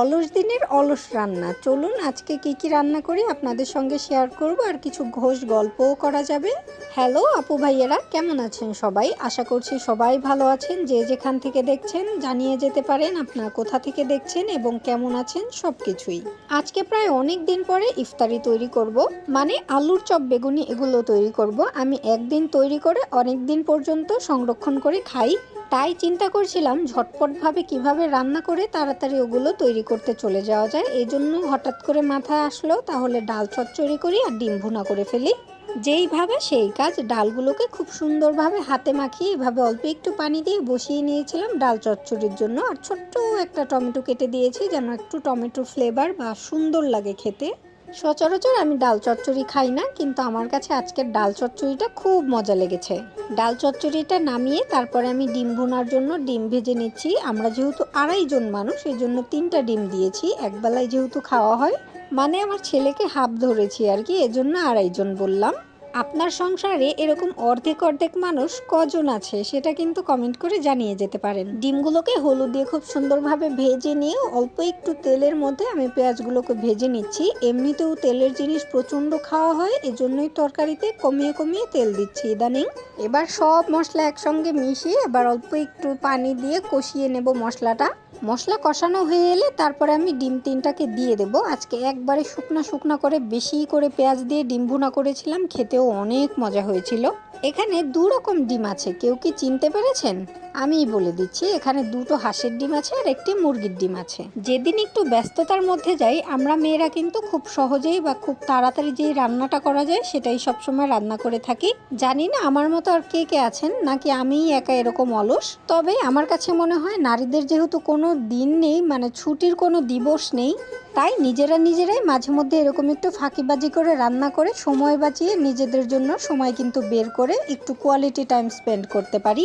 অলস দিনের অলস রান্না। চলুন আজকে কি কি রান্না করি আপনাদের সঙ্গে শেয়ার করব আর কিছু ঘোষ গল্পও করা যাবে। হ্যালো আপু ভাইয়েরা, কেমন আছেন সবাই? আশা করছি সবাই ভালো আছেন। যে যেখান থেকে দেখছেন, জানিয়ে যেতে পারেন আপনার কোথা থেকে দেখছেন এবং কেমন আছেন সব কিছুই আজকে প্রায় অনেক দিন পরে ইফতারি তৈরি করব। মানে আলুর চপ, বেগুনি এগুলো তৈরি করব। আমি একদিন তৈরি করে অনেক দিন পর্যন্ত সংরক্ষণ করে খাই। তাই চিন্তা করছিলাম ঝটপটভাবে কীভাবে রান্না করে তাড়াতাড়ি ওগুলো তৈরি করতে চলে যাওয়া যায়। এই জন্য হঠাৎ করে মাথায় আসলো, তাহলে ডাল চচ্চড়ি করি আর ডিম ভুনা করে ফেলি। যেইভাবে সেই কাজ, ডালগুলোকে খুব সুন্দরভাবে হাতে মাখিয়ে এভাবে অল্প একটু পানি দিয়ে বসিয়ে নিয়েছিলাম ডাল চচ্চড়ির জন্য। আর ছোট্ট একটা টমেটো কেটে দিয়েছি যেন একটু টমেটো ফ্লেভার বা সুন্দর লাগে খেতে। সচরাচর আমি ডাল চচ্চড়ি খাই না, কিন্তু আমার কাছে আজকের ডাল চচ্চড়িটা খুব মজা লেগেছে। ডাল চচ্চড়িটা নামিয়ে তারপরে আমি ডিম ভুনার জন্য ডিম ভেজে নিচ্ছি। আমরা যেহেতু আড়াইজন মানুষ, এই জন্য তিনটা ডিম দিয়েছি। একবেলায় যেহেতু খাওয়া হয় মানে আমার ছেলেকে হাফ ধরেছি আর কি, এজন্য আড়াইজন বললাম। আপনার সংসারে এরকম অর্ধেক অর্ধেক মানুষ কজন আছে সেটা কিন্তু কমেন্ট করে জানিয়ে যেতে পারেন। ডিমগুলোকে হলুদ দিয়ে খুব সুন্দরভাবে ভেজে নিয়ে অল্প একটু তেলের মধ্যে আমি পেঁয়াজগুলোকে ভেজে নিচ্ছি। এমনিতেও তেলের জিনিস প্রচণ্ড খাওয়া হয়, এজন্যই তরকারিতে কমিয়ে কমিয়ে তেল দিচ্ছি ইদানিং। এবার সব মশলা একসঙ্গে মিশিয়ে এবার অল্প একটু পানি দিয়ে কষিয়ে নেব মশলাটা। মশলা কষানো হয়ে এলে তারপরে আমি ডিম তিনটাকে দিয়ে দেব। আজকে একবারে শুকনা শুকনা করে বেশি করে পেঁয়াজ দিয়ে ডিম ভুনা করেছিলাম, খেতেও অনেক মজা হয়েছিল। এখানে দু রকম ডিম আছে, কেউ কি চিনতে পেরেছেন? আমিই বলে দিচ্ছি, এখানে দুটো হাঁসের ডিম আছে আর একটি মুরগির ডিম আছে। যেদিন একটু ব্যস্ততার মধ্যে যাই, আমরা মেয়েরা কিন্তু খুব সহজেই বা খুব তাড়াতাড়ি যেই রান্নাটা করা যায়, সেটাই সবসময় রান্না করে থাকি। জানি না আমার মতো আর কে কে আছেন, নাকি আমিই একা এরকম অলস? তবে আমার কাছে মনে হয়, নারীদের যেহেতু কোনো দিন নেই মানে ছুটির কোনো দিবস নেই। তাই নিজেরা নিজেরাই মাঝে মধ্যে এরকম একটু ফাঁকিবাজি করে রান্না করে সময় বাঁচিয়ে নিজেদের জন্য সময় কিন্তু বের করে একটু কোয়ালিটি টাইম স্পেন্ড করতে পারি।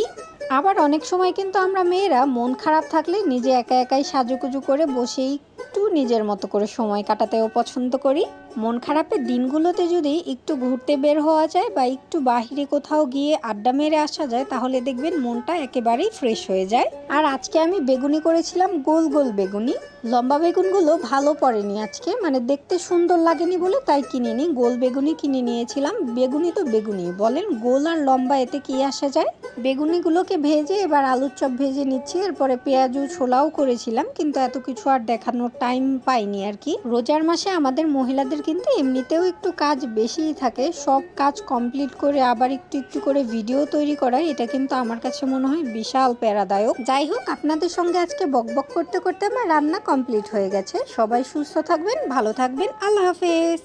আবার অনেক সময় কিন্তু আমরা মেয়েরা মন খারাপ থাকলে নিজে একা একাই সাজুকুজু করে বসেই একটু নিজের মতো করে সময় কাটাতেও পছন্দ করি। মন খারাপের দিনগুলোতে যদি একটু ঘুরতে বের হওয়া যায় বা একটু বাহিরে কোথাও গিয়ে আড্ডা মেরে আসা যায়, তাহলে দেখবেন মনটা একেবারেই ফ্রেশ হয়ে যায়। আর আজকে আমি বেগুনি করেছিলাম, গোল গোল বেগুনি। লম্বা বেগুনগুলো ভালো পড়েনি আজকে মানে দেখতে সুন্দর লাগেনি বলে তাই কিনিনি। গোল বেগুনি কিনে নিয়েছিলাম, বেগুনি তো বেগুনি, বলেন গোল আর লম্বা এতে কি আসা যায়? বেগুনিগুলোকে ভেজে এবার আলুর চপ ভেজে নিচ্ছি, এরপরে পেঁয়াজু ছোলাও করেছিলাম, কিন্তু এত কিছু আর দেখানোর টাইম পাইনি আর কি। রোজার মাসে আমাদের মহিলাদের কিন্তু এমনিতেও একটু কাজ বেশিই থাকে। সব কাজ কমপ্লিট করে আবার একটু একটু করে ভিডিও তৈরি করা এটা কিন্তু আমার কাছে মনে হয় বিশাল প্যারাদায়ক। যাই হোক, আপনাদের সঙ্গে আজকে বকবক করতে করতে আমার রান্না কমপ্লিট হয়ে গেছে। সবাই সুস্থ থাকবেন, ভালো থাকবেন। আল্লাহ হাফেজ।